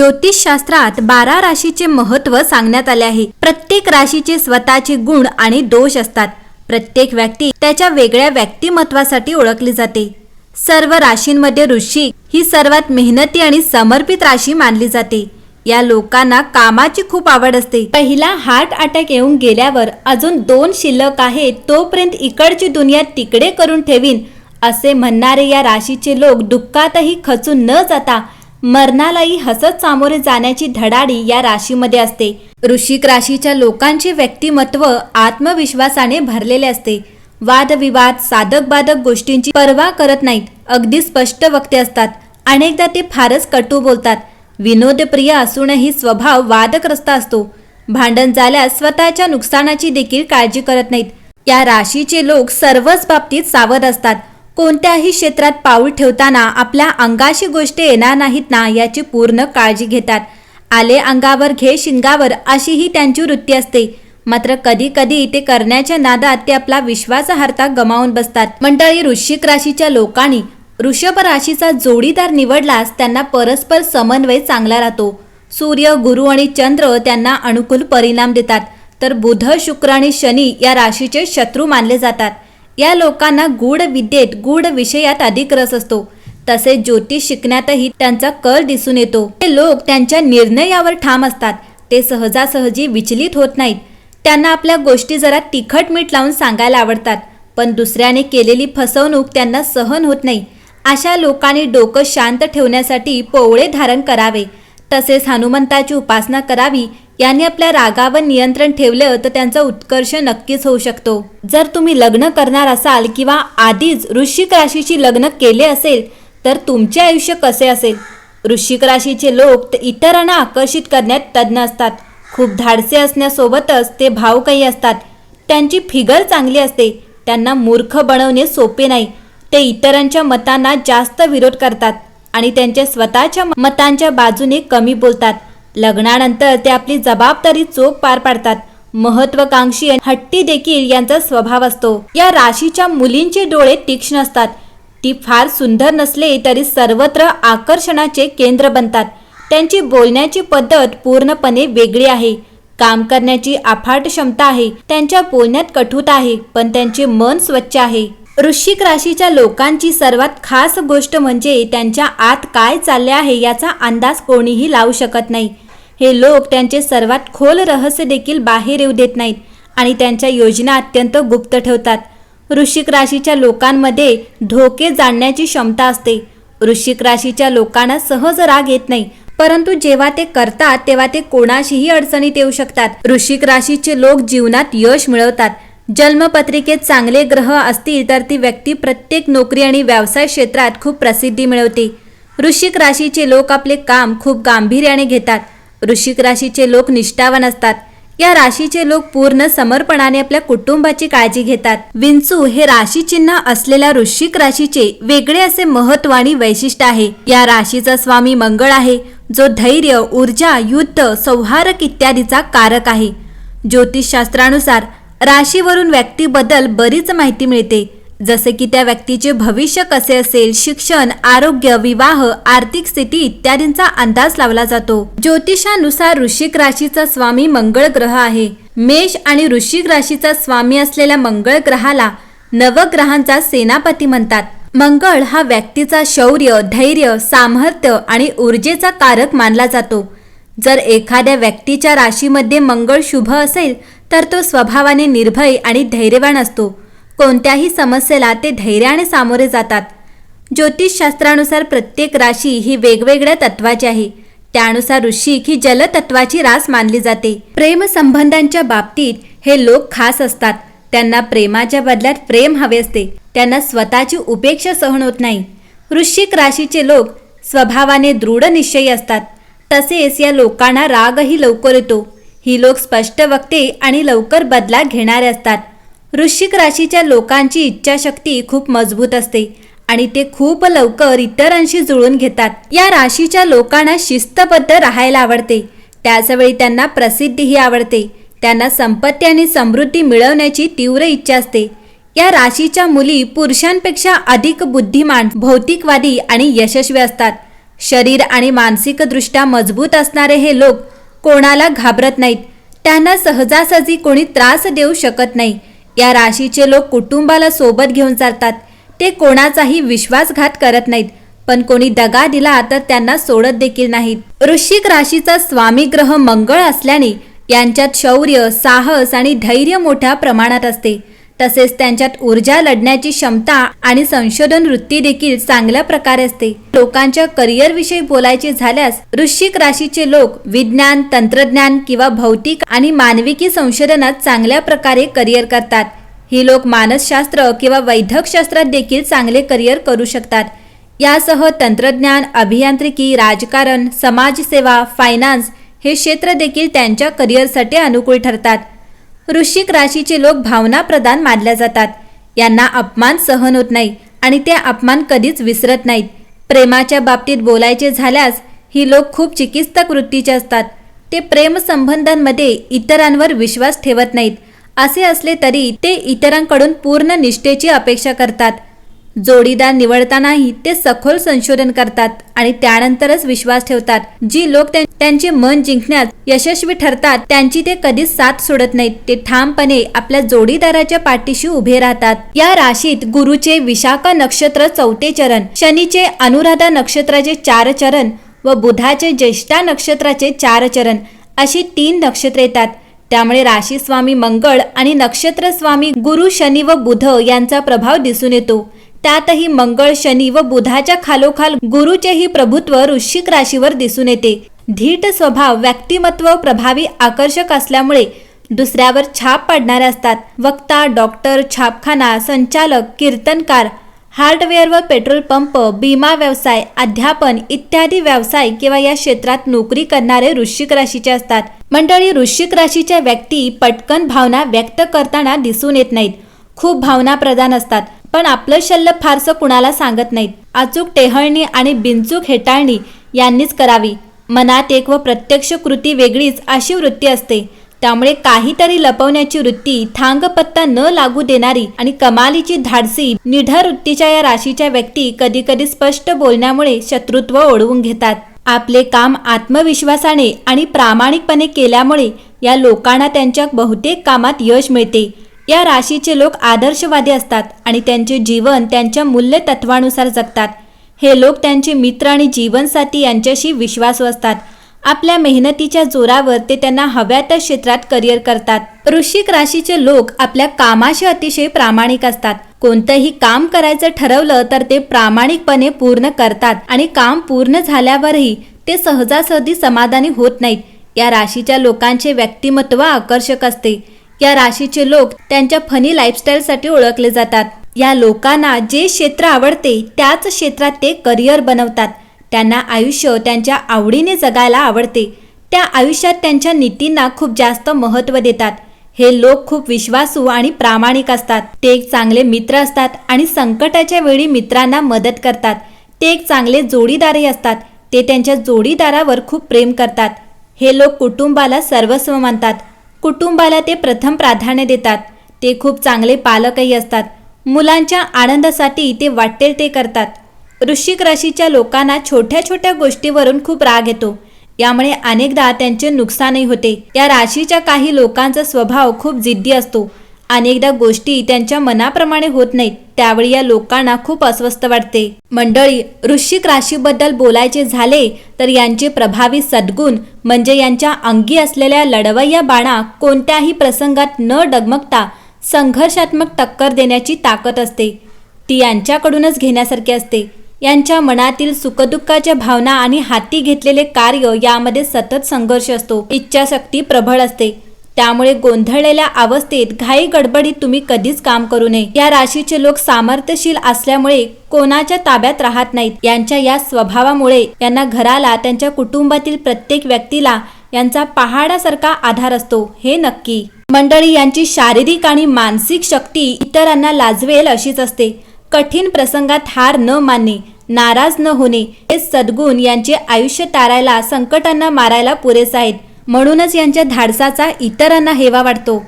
ज्योतिषशास्त्रात बारा राशीचे महत्त्व सांगण्यात आले आहे. प्रत्येक राशीचे स्वतःचे गुण आणि दोष असतात. प्रत्येक व्यक्ती त्याच्या वेगळ्या व्यक्तिमत्वासाठी ओळखली जाते. सर्व राशींमध्ये ऋषिक ही सर्वात मेहनती आणि समर्पित राशी मानली जाते. या लोकांना कामाची खूप आवड असते. पहिला हार्ट अटॅक येऊन गेल्यावर अजून दोन शिल्लक आहेत तोपर्यंत इकडची दुनिया तिकडे करून ठेवीन असे म्हणणारे या राशीचे लोक दुःखातही खचून न जाता मरणालाही हसत सामोरे जाण्याची धडाडी या राशीमध्ये असते. ऋषिक राशीच्या लोकांचे व्यक्तिमत्व आत्मविश्वासाने भरलेले असते. वादविवाद साधक बाधक गोष्टींची पर्वा करत नाहीत अगदी स्पष्ट वक्ते असतात. अनेकदा ते फारच कटू बोलतात. विनोदप्रिय असूनही स्वभाव वादग्रस्त असतो. भांडण झाल्यास स्वतःच्या नुकसानाची देखील काळजी करत नाहीत. या राशीचे लोक सर्वच बाबतीत सावध असतात. कोणत्याही क्षेत्रात पाऊल ठेवताना आपल्या अंगाशी गोष्टी येणार नाहीत ना याची पूर्ण काळजी घेतात. आले अंगावर घे शिंगावर अशी ही त्यांची वृत्ती असते. मात्र कधी कधी ते करण्याच्या नादात ते आपला विश्वासार्हता गमावून बसतात. मंडळी वृश्चिक राशीच्या लोकांनी वृषभ राशीचा जोडीदार निवडल्यास त्यांना परस्पर समन्वय चांगला राहतो. सूर्य गुरु आणि चंद्र त्यांना अनुकूल परिणाम देतात. तर बुध शुक्र आणि शनी या राशीचे शत्रू मानले जातात. या लोकांना गूढ विद्येत गूढ विषयात अधिक रस असतो. तसेच ज्योतिष शिकण्यातही त्यांचा कल दिसून येतो. हे लोक त्यांच्या निर्णयावर ठाम असतात. ते सहजासहजी विचलित होत नाहीत. त्यांना आपल्या गोष्टी जरा तिखट मीठ लावून सांगायला आवडतात. पण दुसऱ्याने केलेली फसवणूक त्यांना सहन होत नाही. अशा लोकांनी डोकं शांत ठेवण्यासाठी पोवळे धारण करावे. तसेच हनुमंताची उपासना करावी. यांनी आपल्या रागावर नियंत्रण ठेवलं तर त्यांचा उत्कर्ष नक्कीच होऊ शकतो. जर तुम्ही लग्न करणार असाल किंवा आधीच वृश्चिक राशीची लग्न केले असेल तर तुमचे आयुष्य कसे असेल? वृश्चिक राशीचे लोक इतरांना आकर्षित करण्यात तज्ज्ञ असतात. खूप धाडसे असण्यासोबतच ते भावकही असतात. त्यांची फिगर चांगली असते. त्यांना मूर्ख बनवणे सोपे नाही. ते इतरांच्या मतांना जास्त विरोध करतात आणि त्यांच्या स्वतःच्या मतांच्या बाजूने कमी बोलतात. लग्नानंतर ते आपली जबाबदारी चोख पार पाडतात. महत्वाकांक्षी आणि हट्टी देखील यांचा स्वभाव असतो. या राशीच्या मुलींचे डोळे तीक्ष्ण असतात. ती फार सुंदर नसले तरी सर्वत्र आकर्षणाचे केंद्र बनतात. त्यांची बोलण्याची पद्धत पूर्णपणे वेगळी आहे. काम करण्याची अफाट क्षमता आहे. त्यांच्या बोलण्यात कठोरता आहे पण त्यांचे मन स्वच्छ आहे. वृश्चिक राशीच्या लोकांची सर्वात खास गोष्ट म्हणजे त्यांच्या आत काय चालले आहे याचा अंदाज कोणीही लावू शकत नाही. हे लोक त्यांचे सर्वात खोल रहस्य देखील बाहेर येऊ देत नाहीत आणि त्यांच्या योजना अत्यंत गुप्त ठेवतात. वृश्चिक राशीच्या लोकांमध्ये धोके जाणण्याची क्षमता असते. वृश्चिक राशीच्या लोकांना सहज राग येत नाही परंतु जेव्हा ते करतात तेव्हा ते कोणाशीही अडचणीत येऊ शकतात. वृश्चिक राशीचे लोक जीवनात यश मिळवतात. जन्मपत्रिकेत चांगले ग्रह असतील तर ती व्यक्ती प्रत्येक नोकरी आणि व्यवसाय क्षेत्रात खूप प्रसिद्धी मिळवते. वृश्चिक राशीचे लोक आपले काम खूप गांभीर्याने घेतात. वृश्चिक राशीचे लोक निष्ठावान असतात. या राशीचे लोक पूर्ण समर्पणाने आपल्या कुटुंबाची काळजी घेतात. विंचू हे राशी चिन्ह असलेल्या वृश्चिक राशीचे वेगळे असे महत्त्व आणि वैशिष्ट्य आहे. या राशीचा स्वामी मंगळ आहे जो धैर्य ऊर्जा युद्ध सौहारक इत्यादीचा कारक आहे. ज्योतिषशास्त्रानुसार राशीवरून व्यक्तीबद्दल बरीच माहिती मिळते. जसे की त्या व्यक्तीचे भविष्य कसे असेल शिक्षण आरोग्य विवाह आर्थिक स्थिती इत्यादींचा अंदाज लावला जातो. ज्योतिषानुसार ऋषिक राशीचा स्वामी मंगळ ग्रह आहे. मेष आणि ऋषिक राशीचा स्वामी असलेल्या मंगळ ग्रहाला नवग्रहांचा सेनापती म्हणतात. मंगळ हा व्यक्तीचा शौर्य धैर्य सामर्थ्य आणि ऊर्जेचा कारक मानला जातो. जर एखाद्या व्यक्तीच्या राशीमध्ये मंगळ शुभ असेल तर तो स्वभावाने निर्भय आणि धैर्यवान असतो. कोणत्याही समस्येला ते धैर्याने सामोरे जातात. ज्योतिषशास्त्रानुसार प्रत्येक राशी ही वेगवेगळ्या तत्वाची आहे. त्यानुसार ऋषिक ही जलतत्वाची रास मानली जाते. प्रेम संबंधांच्या बाबतीत हे लोक खास असतात. त्यांना प्रेमाच्या बदल्यात प्रेम हवे असते. त्यांना स्वतःची उपेक्षा सहन होत नाही. वृश्चिक राशीचे लोक स्वभावाने दृढ निश्चयी असतात. तसेच या लोकांना रागही लवकर येतो. ही लोक स्पष्ट वक्ते आणि लवकर बदला घेणारे असतात. वृश्चिक राशीच्या लोकांची इच्छाशक्ती खूप मजबूत असते आणि ते खूप लवकर इतरांशी जुळून घेतात. या राशीच्या लोकांना शिस्तबद्ध राहायला आवडते. त्याचवेळी त्यांना प्रसिद्धीही आवडते. त्यांना संपत्ती आणि समृद्धी मिळवण्याची तीव्र इच्छा असते. या राशीच्या मुली पुरुषांपेक्षा अधिक बुद्धिमान भौतिकवादी आणि यशस्वी असतात. शरीर आणि मानसिकदृष्ट्या मजबूत असणारे हे लोक कोणाला घाबरत नाहीत. त्यांना सहजासहजी कोणी त्रास देऊ शकत नाही. या राशीचे लोक कुटुंबाला सोबत घेऊन चालतात. ते कोणाचाही विश्वासघात करत नाहीत. पण कोणी दगा दिला तर त्यांना सोडत देखील नाहीत. वृश्चिक राशीचा स्वामी ग्रह मंगळ असल्याने यांच्यात शौर्य साहस आणि धैर्य मोठ्या प्रमाणात असते. तसेच त्यांच्यात ऊर्जा लढण्याची क्षमता आणि संशोधन वृत्ती देखील चांगल्या प्रकारे असते. लोकांच्या करिअर विषयी बोलायचे झाल्यास वृश्चिक राशीचे लोक विज्ञान तंत्रज्ञान किंवा भौतिक आणि मानविकी संशोधनात चांगल्या प्रकारे करिअर करतात. ही लोक मानसशास्त्र किंवा वैद्यकशास्त्रात देखील चांगले करिअर करू शकतात. यासह तंत्रज्ञान अभियांत्रिकी राजकारण समाजसेवा फायनान्स हे क्षेत्र देखील त्यांच्या करिअरसाठी अनुकूल ठरतात. वृश्चिक राशीचे लोक भावना प्रदान मानल्या जातात. यांना अपमान सहन होत नाही आणि ते अपमान कधीच विसरत नाहीत. प्रेमाच्या बाबतीत बोलायचे झाल्यास ही लोक खूप चिकित्सक वृत्तीचे असतात. ते प्रेमसंबंधांमध्ये इतरांवर विश्वास ठेवत नाहीत. असे असले तरी ते इतरांकडून पूर्ण निष्ठेची अपेक्षा करतात. जोडीदार निवडतानाही ते सखोल संशोधन करतात आणि त्यानंतरच विश्वास ठेवतात. जी लोक त्यांचे मन जिंकण्यात यशस्वी ठरतात त्यांची ते कधीच साथ सोडत नाहीत. ते ठामपणे आपल्या जोडीदाराच्या पाठीशी उभे राहतात. या राशीत गुरुचे विशाखा नक्षत्र चौथे चरण शनीचे अनुराधा नक्षत्राचे चार चरण व बुधाचे ज्येष्ठा नक्षत्राचे चार चरण अशी तीन नक्षत्रे येतात. त्यामुळे राशी स्वामी मंगळ आणि नक्षत्र स्वामी गुरु शनी व बुध यांचा प्रभाव दिसून येतो. त्यातही मंगळ शनी व बुधाच्या खालोखाल गुरुचेही प्रभुत्व वृश्चिक राशीवर दिसून येते. धीट स्वभाव व्यक्तिमत्व प्रभावी आकर्षक असल्यामुळे दुसऱ्यावर छाप पाडणारे असतात. वक्ता डॉक्टर छापखाना संचालक कीर्तनकार हार्डवेअर व पेट्रोल पंप बीमा व्यवसाय अध्यापन इत्यादी व्यवसाय किंवा या क्षेत्रात नोकरी करणारे वृश्चिक राशीचे असतात. मंडळी वृश्चिक राशीच्या व्यक्ती पटकन भावना व्यक्त करताना दिसून येत नाहीत. खूप भावना प्रधान असतात. पण आपलं शल्य फारसं कुणाला सांगत नाहीत. अचूक टेहळणी आणि बिनचूक हेटाळणी यांनीच करावी. मनात एक व प्रत्यक्ष कृती वेगळीच अशी वृत्ती असते. त्यामुळे काहीतरी लपवण्याची वृत्ती थांगपत्ता न लागू देणारी आणि कमालीची धाडसी निढर वृत्तीच्या या राशीच्या व्यक्ती कधी कधी स्पष्ट बोलण्यामुळे शत्रुत्व ओढवून घेतात. आपले काम आत्मविश्वासाने आणि प्रामाणिकपणे केल्यामुळे या लोकांना त्यांच्या बहुतेक कामात यश मिळते. या राशीचे लोक आदर्शवादी असतात आणि त्यांचे जीवन त्यांच्या मूल्य तत्वानुसार जगतात. हे लोक त्यांचे मित्र आणि जीवनसाथी यांच्याशी विश्वासू असतात. आपल्या मेहनतीच्या जोरावर ते त्यांना हव्या त्या क्षेत्रात करिअर करतात. वृश्चिक राशीचे लोक आपल्या कामाशी अतिशय प्रामाणिक असतात. कोणतंही काम करायचं ठरवलं तर ते प्रामाणिकपणे पूर्ण करतात आणि काम पूर्ण झाल्यावरही ते सहजासहजी समाधानी होत नाहीत. या राशीच्या लोकांचे व्यक्तिमत्व आकर्षक असते. या राशीचे लोक त्यांच्या फनी लाईफस्टाईलसाठी ओळखले जातात. या लोकांना जे क्षेत्र आवडते त्याच क्षेत्रात ते करिअर बनवतात. त्यांना आयुष्य त्यांच्या आवडीने जगायला आवडते. त्या आयुष्यात त्यांच्या नीतींना खूप जास्त महत्त्व देतात. हे लोक खूप विश्वासू आणि प्रामाणिक असतात. ते एक चांगले मित्र असतात आणि संकटाच्या वेळी मित्रांना मदत करतात. ते एक चांगले जोडीदारही असतात. ते त्यांच्या जोडीदारावर खूप प्रेम करतात. हे लोक कुटुंबाला सर्वस्व मानतात. कुटुंबाला ते प्रथम प्राधान्य देतात. ते खूप चांगले पालकही असतात. मुलांच्या आनंदासाठी ते वाटेल ते करतात. वृश्चिक राशीच्या लोकांना छोट्या छोट्या गोष्टीवरून खूप राग येतो. यामुळे अनेकदा त्यांचे नुकसानही होते. या राशीच्या काही लोकांचा स्वभाव खूप जिद्दी असतो. अनेकदा गोष्टी त्यांच्या मनाप्रमाणे होत नाहीत त्यावेळी या लोकांना खूप अस्वस्थ वाटते. मंडळी वृश्चिक राशीबद्दल बोलायचे झाले तर यांचे प्रभावी सद्गुण म्हणजे यांच्या अंगी असलेल्या लढवय्या बाणा कोणत्याही प्रसंगात न डगमगता संघर्षात्मक टक्कर देण्याची ताकद असते. ती यांच्याकडूनच घेण्यासारखी असते. यांच्या मनातील सुखदुःखाच्या भावना आणि हाती घेतलेले कार्य यामध्ये सतत संघर्ष असतो. इच्छाशक्ती प्रबळ असते. त्यामुळे गोंधळलेल्या अवस्थेत घाई गडबडीत तुम्ही कधीच काम करू नये. या राशीचे लोक सामर्थ्यशील असल्यामुळे कोणाच्या ताब्यात राहत नाहीत. यांच्या या स्वभावामुळे यांना घराला त्यांच्या कुटुंबातील प्रत्येक व्यक्तीला यांचा पहाडासारखा आधार असतो. हे नक्की. मंडळी यांची शारीरिक आणि मानसिक शक्ती इतरांना लाजवेल अशीच असते. कठीण प्रसंगात हार न मानणे नाराज न होणे हे सद्गुण यांचे आयुष्य तारायला संकटांना मारायला पुरेसे आहेत. म्हणूनच यांच्या धाडसाचा इतरांना हेवा वाटतो.